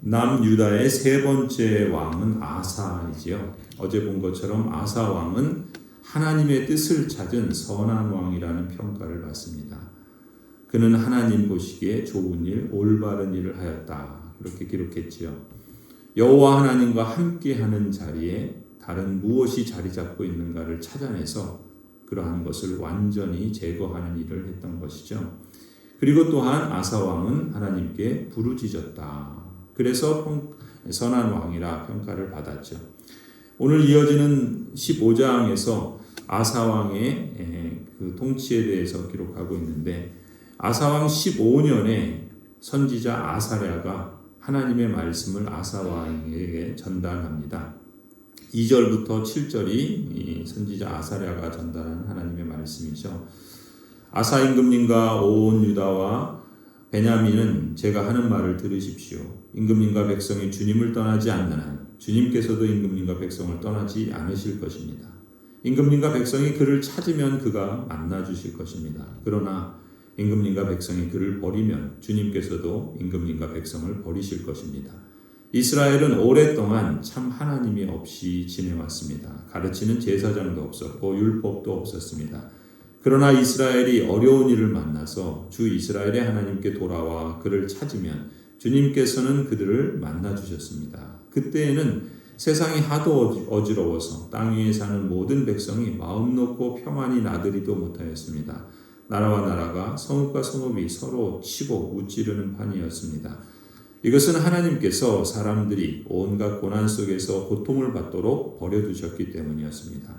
남유다의 세 번째 왕은 아사이지요. 어제 본 것처럼 아사 왕은 하나님의 뜻을 찾은 선한 왕이라는 평가를 받습니다. 그는 하나님 보시기에 좋은 일, 올바른 일을 하였다. 그렇게 기록했지요. 여호와 하나님과 함께하는 자리에 다른 무엇이 자리 잡고 있는가를 찾아내서 그러한 것을 완전히 제거하는 일을 했던 것이죠. 그리고 또한 아사 왕은 하나님께 부르짖었다. 그래서 선한 왕이라 평가를 받았죠. 오늘 이어지는 15장에서 아사 왕의 그 통치에 대해서 기록하고 있는데 아사 왕 15년에 선지자 아사랴가 하나님의 말씀을 아사 왕에게 전달합니다. 2절부터 7절이 선지자 아사랴가 전달한 하나님의 말씀이죠. 아사 임금님과 온 유다와 베냐민은 제가 하는 말을 들으십시오. 임금님과 백성이 주님을 떠나지 않는 한 주님께서도 임금님과 백성을 떠나지 않으실 것입니다. 임금님과 백성이 그를 찾으면 그가 만나 주실 것입니다. 그러나 임금님과 백성이 그를 버리면 주님께서도 임금님과 백성을 버리실 것입니다. 이스라엘은 오랫동안 참 하나님이 없이 지내왔습니다. 가르치는 제사장도 없었고 율법도 없었습니다. 그러나 이스라엘이 어려운 일을 만나서 주 이스라엘의 하나님께 돌아와 그를 찾으면 주님께서는 그들을 만나 주셨습니다. 그때에는 세상이 하도 어지러워서 땅 위에 사는 모든 백성이 마음 놓고 평안히 나들이도 못하였습니다. 나라와 나라가 성읍과 성읍이 서로 치고 무찌르는 판이었습니다. 이것은 하나님께서 사람들이 온갖 고난 속에서 고통을 받도록 버려두셨기 때문이었습니다.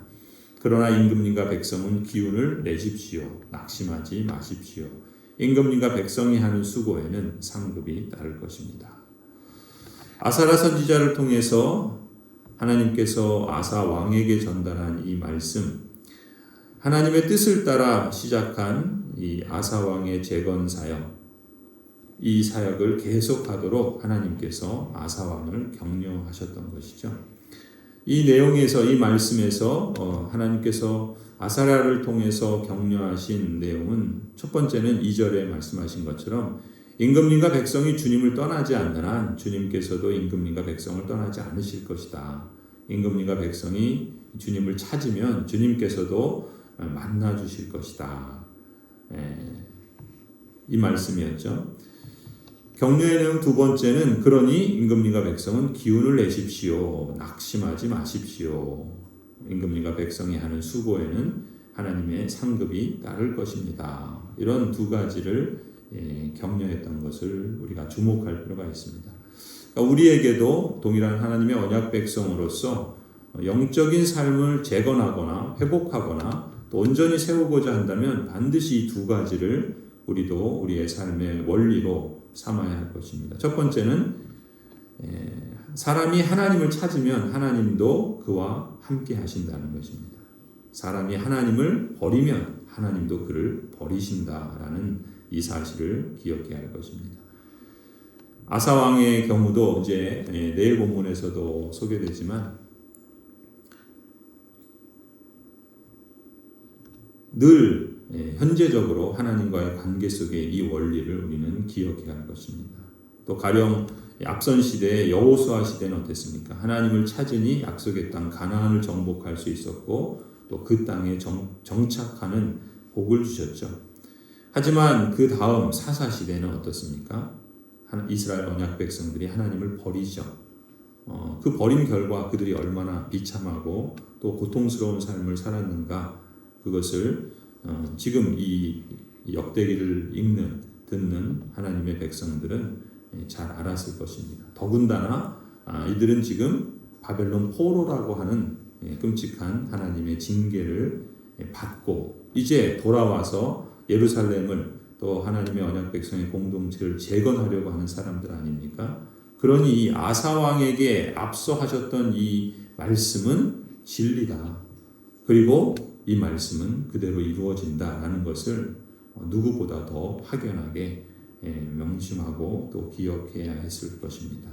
그러나 임금님과 백성은 기운을 내십시오. 낙심하지 마십시오. 임금님과 백성이 하는 수고에는 상급이 따를 것입니다. 아사라 선지자를 통해서 하나님께서 아사 왕에게 전달한 이 말씀, 하나님의 뜻을 따라 시작한 이 아사 왕의 재건 사역, 이 사역을 계속하도록 하나님께서 아사 왕을 격려하셨던 것이죠. 이 내용에서 이 말씀에서 어, 하나님께서 아사라를 통해서 격려하신 내용은 첫 번째는 2절에 말씀하신 것처럼 임금님과 백성이 주님을 떠나지 않는 한 주님께서도 임금님과 백성을 떠나지 않으실 것이다. 임금님과 백성이 주님을 찾으면 주님께서도 만나 주실 것이다. 이 말씀이었죠. 격려의 내용 두 번째는 그러니 임금님과 백성은 기운을 내십시오. 낙심하지 마십시오. 임금님과 백성이 하는 수고에는 하나님의 상급이 따를 것입니다. 이런 두 가지를 예, 격려했던 것을 우리가 주목할 필요가 있습니다. 그러니까 우리에게도 동일한 하나님의 언약 백성으로서 영적인 삶을 재건하거나 회복하거나 또 온전히 세우고자 한다면 반드시 이 두 가지를 우리도 우리의 삶의 원리로 삼아야 할 것입니다. 첫 번째는 사람이 하나님을 찾으면 하나님도 그와 함께 하신다는 것입니다. 사람이 하나님을 버리면 하나님도 그를 버리신다라는 이 사실을 기억해야 할 것입니다. 아사 왕의 경우도 이제 내일 본문에서도 소개되지만 늘 예, 현재적으로 하나님과의 관계 속의 이 원리를 우리는 기억해야 할 것입니다. 또 가령 앞선 시대의 여호수아 시대는 어땠습니까? 하나님을 찾으니 약속의 땅 가나안을 정복할 수 있었고 또 그 땅에 정, 정착하는 복을 주셨죠. 하지만 그 다음 사사 시대는 어떻습니까? 이스라엘 언약 백성들이 하나님을 버리죠. 어, 그 버림 결과 그들이 얼마나 비참하고 또 고통스러운 삶을 살았는가 그것을 어, 지금 이 역대기를 읽는 듣는 하나님의 백성들은 잘 알았을 것입니다. 더군다나 아, 이들은 지금 바벨론 포로라고 하는 예, 끔찍한 하나님의 징계를 예, 받고 이제 돌아와서 예루살렘을 또 하나님의 언약 백성의 공동체를 재건하려고 하는 사람들 아닙니까? 그러니 이 아사 왕에게 앞서 하셨던 이 말씀은 진리다. 그리고 이 말씀은 그대로 이루어진다라는 것을 누구보다 더 확연하게 예, 명심하고 또 기억해야 했을 것입니다.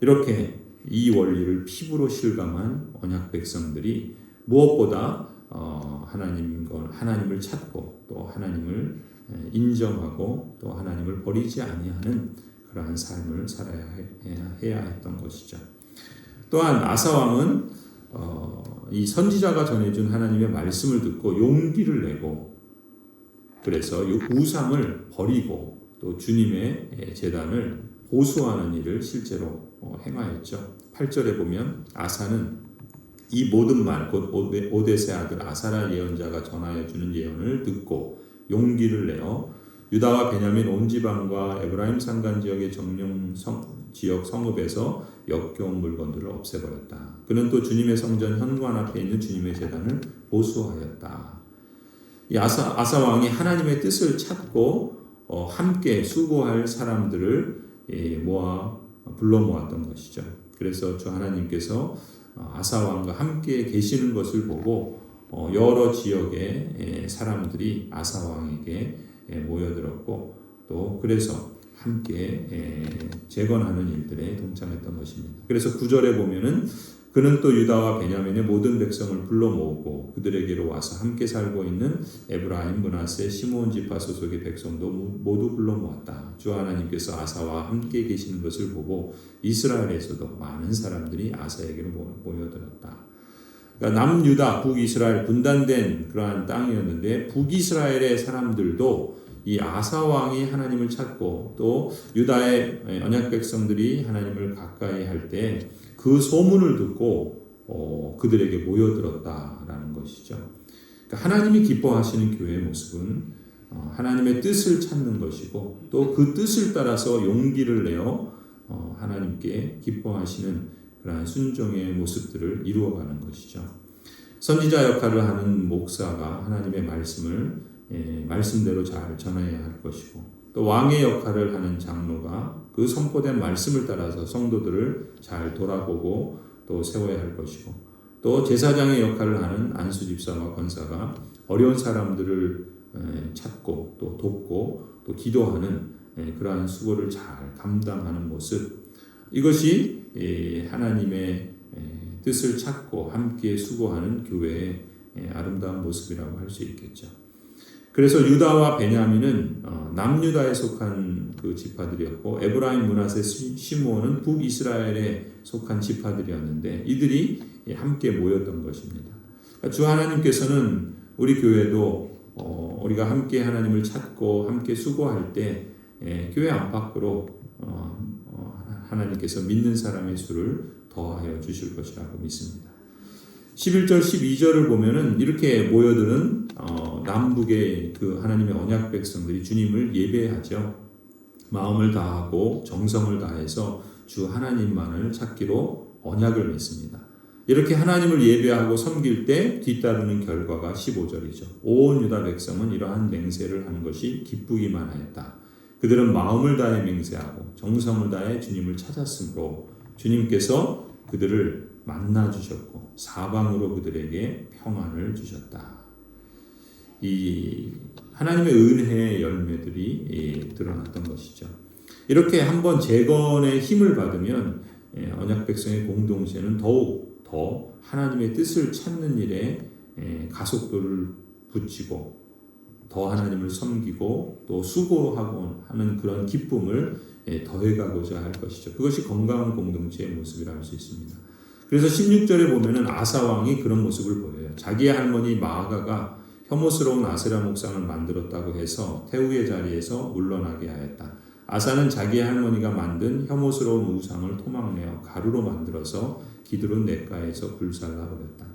이렇게 이 원리를 피부로 실감한 언약 백성들이 무엇보다 어, 하나님 하나님을 찾고 또 하나님을 예, 인정하고 또 하나님을 버리지 아니하는 그러한 삶을 살아야 해- 해야 했던 것이죠. 또한 아사 왕은 어, 이 선지자가 전해준 하나님의 말씀을 듣고 용기를 내고 그래서 이 우상을 버리고 또 주님의 재단을 보수하는 일을 실제로 어, 행하였죠. 8절에 보면 아사는 이 모든 말, 곧 오데- 오데세 아들 아사라 예언자가 전하여 주는 예언을 듣고 용기를 내어 유다와 베냐민 온 지방과 에브라임 산간 지역의 정령 성, 지역 성읍에서 역겨운 물건들을 없애버렸다. 그는 또 주님의 성전 현관 앞에 있는 주님의 재단을 보수하였다. 이 아사, 아사 왕이 하나님의 뜻을 찾고 어, 함께 수고할 사람들을 예, 모아 불러 모았던 것이죠. 그래서 주 하나님께서 어, 아사 왕과 함께 계시는 것을 보고 어, 여러 지역의 예, 사람들이 아사 왕에게 예, 모여들었고 또 그래서 함께 예, 재건하는 일들에 동참했던 것입니다. 그래서 구절에 보면은 그는 또 유다와 베냐민의 모든 백성을 불러 모으고 그들에게로 와서 함께 살고 있는 에브라임, 문하세, 시므온 지파 소속의 백성도 모두 불러 모았다. 주 하나님께서 아사와 함께 계시는 것을 보고 이스라엘에서도 많은 사람들이 아사에게로 모- 모여들었다. 그러니까 남유다, 북이스라엘 분단된 그러한 땅이었는데 북이스라엘의 사람들도 이 아사 왕이 하나님을 찾고 또 유다의 언약 백성들이 하나님을 가까이 할 때 그 소문을 듣고 어, 그들에게 모여들었다라는 것이죠. 그러니까 하나님이 기뻐하시는 교회의 모습은 어, 하나님의 뜻을 찾는 것이고 또 그 뜻을 따라서 용기를 내어 어, 하나님께 기뻐하시는 그러한 순종의 모습들을 이루어가는 것이죠. 선지자 역할을 하는 목사가 하나님의 말씀을 예, 말씀대로 잘 전해야 할 것이고 또 왕의 역할을 하는 장로가 그 선포된 말씀을 따라서 성도들을 잘 돌아보고 또 세워야 할 것이고 또 제사장의 역할을 하는 안수 집사와 권사가 어려운 사람들을 에, 찾고 또 돕고 또 기도하는 에, 그러한 수고를 잘 감당하는 모습 이것이 에, 하나님의 에, 뜻을 찾고 함께 수고하는 교회의 에, 아름다운 모습이라고 할 수 있겠죠. 그래서 유다와 베냐민은 어, 남유다에 속한 그 지파들이었고 에브라임 문하세 시므온은 북이스라엘에 속한 지파들이었는데 이들이 함께 모였던 것입니다. 그러니까 주 하나님께서는 우리 교회도 어, 우리가 함께 하나님을 찾고 함께 수고할 때 예, 교회 안팎으로 어, 어, 하나님께서 믿는 사람의 수를 더하여 주실 것이라고 믿습니다. 11절 12절을 보면은 이렇게 모여드는 어, 남북의 그 하나님의 언약 백성들이 주님을 예배하죠. 마음을 다하고 정성을 다해서 주 하나님만을 찾기로 언약을 맺습니다. 이렇게 하나님을 예배하고 섬길 때 뒤따르는 결과가 15절이죠. 온 유다 백성은 이러한 맹세를 하는 것이 기쁘기만 하였다. 그들은 마음을 다해 맹세하고 정성을 다해 주님을 찾았으므로 주님께서 그들을 만나 주셨고 사방으로 그들에게 평안을 주셨다. 이 하나님의 은혜의 열매들이 예, 드러났던 것이죠. 이렇게 한번 재건의 힘을 받으면 예, 언약 백성의 공동체는 더욱 더 하나님의 뜻을 찾는 일에 예, 가속도를 붙이고 더 하나님을 섬기고 또 수고하고 하는 그런 기쁨을 예, 더해가고자 할 것이죠. 그것이 건강한 공동체의 모습이라 할 수 있습니다. 그래서 16절에 보면은 아사 왕이 그런 모습을 보여요. 자기의 할머니 마아가가 혐오스러운 아세라 목상을 만들었다고 해서 태우의 자리에서 물러나게 하였다. 아사는 자기의 할머니가 만든 혐오스러운 우상을 토막내어 가루로 만들어서 기드론 냇가에서 불살라 버렸다.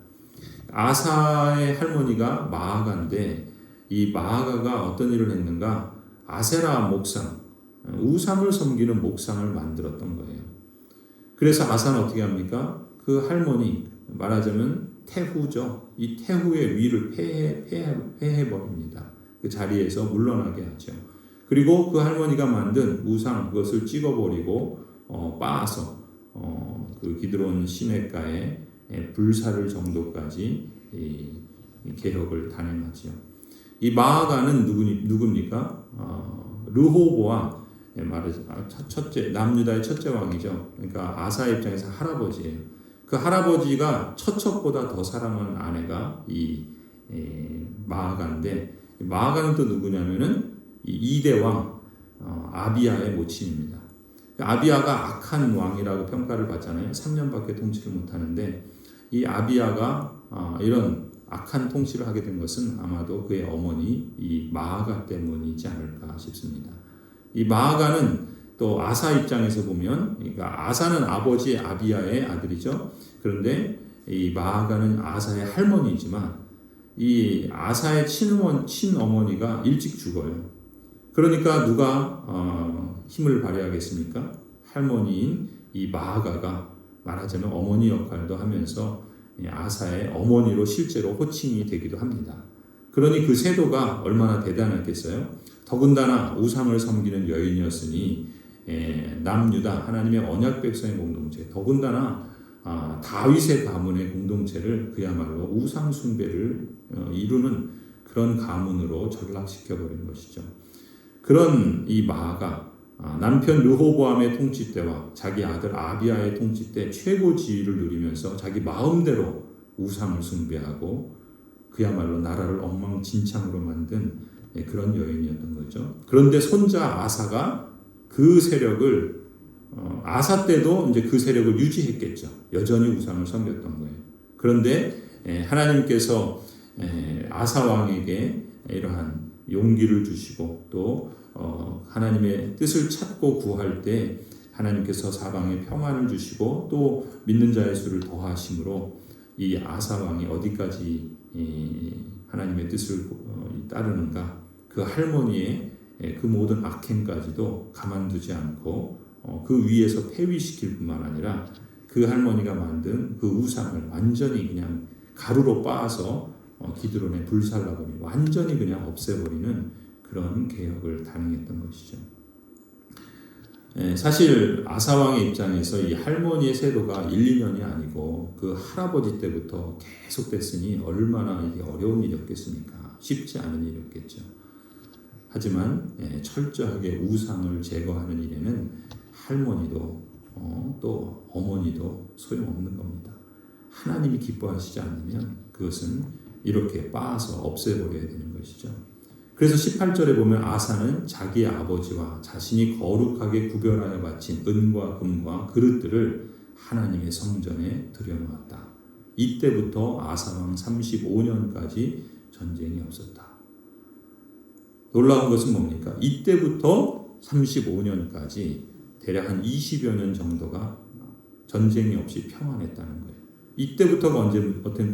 아사의 할머니가 마아가인데 이 마아가가 어떤 일을 했는가? 아세라 목상, 우상을 섬기는 목상을 만들었던 거예요. 그래서 아사는 어떻게 합니까? 그 할머니 말하자면 태후죠. 이 태후의 위를 폐해 폐해 폐해 버립니다. 그 자리에서 물러나게 하죠. 그리고 그 할머니가 만든 우상 그것을 찍어버리고 어, 빻아서 어, 그 기드론 시내가에 불사를 정도까지 이, 이 개혁을 단행하지요. 이 마아가는 누구 누굽니까? 어, 르호보와 말하자 첫째 남유다의 첫째 왕이죠. 그러니까 아사 입장에서 할아버지예요. 그 할아버지가 처첩보다 더 사랑하는 아내가 이 에, 마아가인데 마아가는 또 누구냐면은 이 이대 왕 어, 아비야의 모친입니다. 아비아가 악한 왕이라고 평가를 받잖아요. 3년밖에 통치를 못하는데 이 아비아가 아, 이런 악한 통치를 하게 된 것은 아마도 그의 어머니 이 마아가 때문이지 않을까 싶습니다. 이 마아가는 또 아사 입장에서 보면 그러니까 아사는 아버지 아비아의 아들이죠. 그런데 이 마아가는 아사의 할머니지만 이 아사의 친어머니, 친어머니가 일찍 죽어요. 그러니까 누가 어, 힘을 발휘하겠습니까? 할머니인 이 마아가가 말하자면 어머니 역할도 하면서 아사의 어머니로 실제로 호칭이 되기도 합니다. 그러니 그 세도가 얼마나 대단했겠어요? 더군다나 우상을 섬기는 여인이었으니 남유다 하나님의 언약 백성의 공동체 더군다나 아, 다윗의 가문의 공동체를 그야말로 우상 숭배를 어, 이루는 그런 가문으로 전락시켜 버린 것이죠. 그런 이 마가 아, 남편 르호보암의 통치 때와 자기 아들 아비아의 통치 때 최고 지위를 누리면서 자기 마음대로 우상을 숭배하고 그야말로 나라를 엉망진창으로 만든 예, 그런 여인이었던 거죠. 그런데 손자 아사가 그 세력을 어, 아사 때도 이제 그 세력을 유지했겠죠. 여전히 우상을 섬겼던 거예요. 그런데 예, 하나님께서 예, 아사 왕에게 이러한 용기를 주시고 또 어, 하나님의 뜻을 찾고 구할 때 하나님께서 사방에 평안을 주시고 또 믿는 자의 수를 더하심으로 이 아사 왕이 어디까지 하나님의 뜻을 어, 따르는가 그 할머니의 그 모든 악행까지도 가만두지 않고 어, 그 위에서 폐위시킬 뿐만 아니라 그 할머니가 만든 그 우상을 완전히 그냥 가루로 빻아서 어, 기드론에 불살라버리고 완전히 그냥 없애버리는 그런 개혁을 단행했던 것이죠. 예, 사실 아사왕의 입장에서 이 할머니의 세도가 1, 2년이 아니고 그 할아버지 때부터 계속됐으니 얼마나 이게 어려운 일이었겠습니까? 쉽지 않은 일이었겠죠. 하지만 예, 철저하게 우상을 제거하는 일에는 할머니도 어, 또 어머니도 소용없는 겁니다. 하나님이 기뻐하시지 않으면 그것은 이렇게 빻아서 없애버려야 되는 것이죠. 그래서 18절에 보면 아사는 자기 아버지와 자신이 거룩하게 구별하여 바친 은과 금과 그릇들을 하나님의 성전에 들여놓았다. 이때부터 아사왕 35년까지 전쟁이 없었다. 놀라운 것은 뭡니까? 이때부터 35년까지 대략 한 20여 년 정도가 전쟁이 없이 평안했다는 거예요. 이때부터가 언제,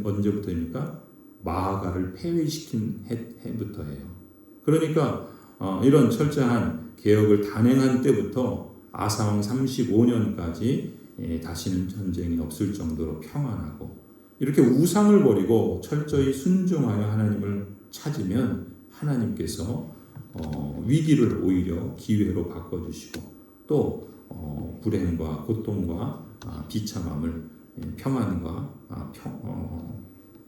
언제부터입니까? 마하가를 폐위시킨 해부터예요. 그러니까 어, 이런 철저한 개혁을 단행한 때부터 아사왕 35년까지 예, 다시는 전쟁이 없을 정도로 평안하고 이렇게 우상을 버리고 철저히 순종하여 하나님을 찾으면 하나님께서 어, 위기를 오히려 기회로 바꿔주시고 또 어, 불행과 고통과 아, 비참함을 예, 평안과 아, 평, 어,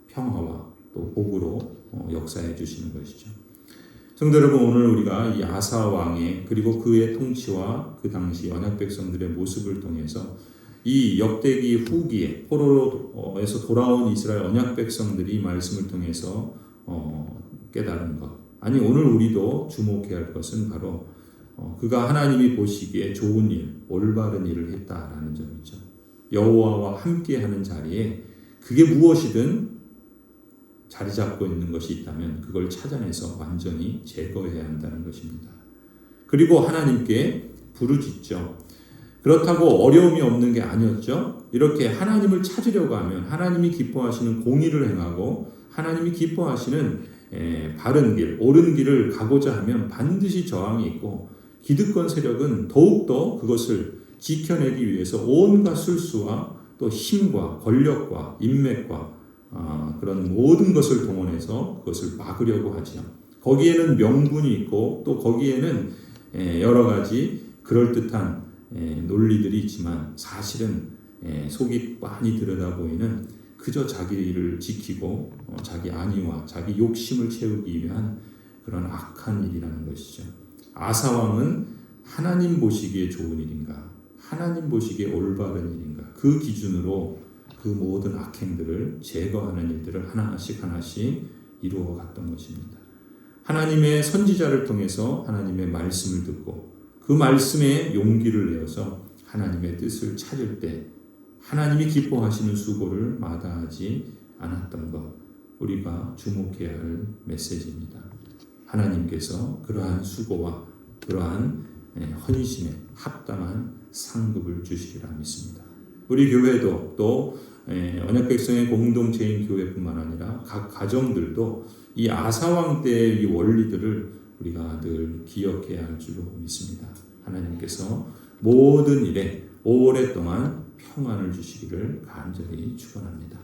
평화와 또 복으로 어, 역사해 주시는 것이죠. 성도 여러분 오늘 우리가 이 아사 왕의 그리고 그의 통치와 그 당시 언약 백성들의 모습을 통해서 이 역대기 후기에 포로에서 돌아온 이스라엘 언약 백성들이 말씀을 통해서 어, 깨달은 것. 아니 오늘 우리도 주목해야 할 것은 바로 어, 그가 하나님이 보시기에 좋은 일, 올바른 일을 했다라는 점이죠. 여호와와 함께하는 자리에 그게 무엇이든 자리 잡고 있는 것이 있다면 그걸 찾아내서 완전히 제거해야 한다는 것입니다. 그리고 하나님께 부르짖죠. 그렇다고 어려움이 없는 게 아니었죠. 이렇게 하나님을 찾으려고 하면 하나님이 기뻐하시는 공의를 행하고 하나님이 기뻐하시는 바른 길, 옳은 길을 가고자 하면 반드시 저항이 있고 기득권 세력은 더욱더 그것을 지켜내기 위해서 온갖 술수와 또 힘과 권력과 인맥과 아, 그런 모든 것을 동원해서 그것을 막으려고 하죠. 거기에는 명분이 있고 또 거기에는 여러 가지 그럴듯한 논리들이 있지만 사실은 속이 빤히 들여다 보이는 그저 자기를 지키고 어, 자기 안위와 자기 욕심을 채우기 위한 그런 악한 일이라는 것이죠. 아사 왕은 하나님 보시기에 좋은 일인가, 하나님 보시기에 올바른 일인가 그 기준으로 그 모든 악행들을 제거하는 일들을 하나씩 하나씩 이루어 갔던 것입니다. 하나님의 선지자를 통해서 하나님의 말씀을 듣고 그 말씀에 용기를 내어서 하나님의 뜻을 찾을 때 하나님이 기뻐하시는 수고를 마다하지 않았던 것 우리가 주목해야 할 메시지입니다. 하나님께서 그러한 수고와 그러한 예, 헌신에 합당한 상급을 주시리라 믿습니다. 우리 교회도 또 예, 언약 백성의 공동체인 교회뿐만 아니라 각 가정들도 이 아사왕 때의 이 원리들을 우리가 늘 기억해야 할 줄로 믿습니다. 하나님께서 모든 일에 오랫동안 평안을 주시기를 간절히 축원합니다.